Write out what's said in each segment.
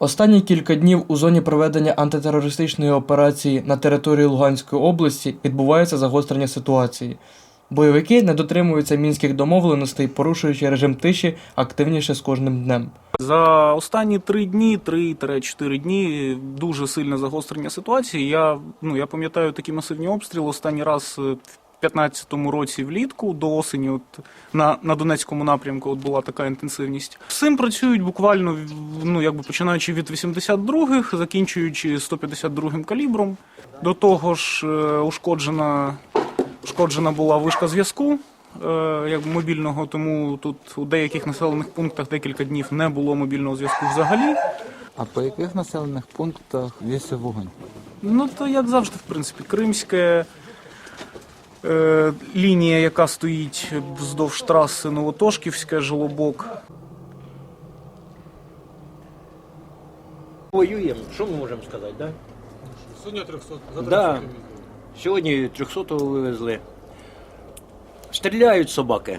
Останні кілька днів у зоні проведення антитерористичної операції на території Луганської області відбувається загострення ситуації. Бойовики не дотримуються мінських домовленостей, порушуючи режим тиші активніше з кожним днем. За останні три дні, 3-4 дні, дуже сильне загострення ситуації. Я, ну, я пам'ятаю такі масивні обстріли останній раз е, 15-му році влітку до осені, от на, на Донецькому напрямку от була така інтенсивність. З цим працюють буквально ну, якби починаючи від 82-х, закінчуючи 152-м калібром. До того ж, е, ушкоджена, ушкоджена була вишка зв'язку. е, Як мобільного, тому тут у деяких населених пунктах декілька днів не було мобільного зв'язку взагалі. А по яких населених пунктах вівся вогонь? Ну то як завжди, в принципі, кримське лінія, яка стоїть вздовж траси Новотошківська, Жолобок. Воюємо, що ми можемо сказати, да? Сьогодні 300, Да. Сьогодні 300 вивезли. Стріляють собаки.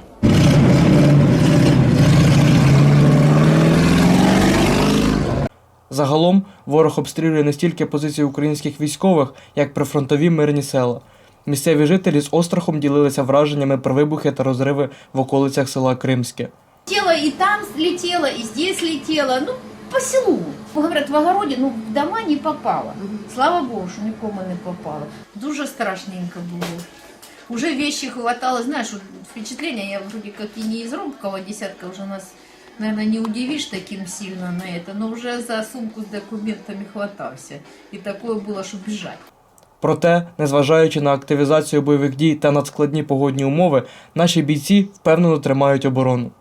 Загалом ворог обстрілює не стільки позиції українських військових, як прифронтові мирні села. Місцеві жителі з острахом ділилися враженнями про вибухи та розриви в околицях села Кримське. Летело и там летело, и здесь летело. Ну, по селу. Говорят, в огороде, ну, в дома не попало. Слава Богу, що нікому не попало. Дуже страшненько було. Уже вещи хватало, знаешь, вот впечатление, я вроде как и не из робкого десятка, уже нас, наверное, не удивишь таким сильно на это, но уже за сумку с документами хватався. И такое было, что бежать. Проте, незважаючи на активізацію бойових дій та надскладні погодні умови, наші бійці впевнено тримають оборону.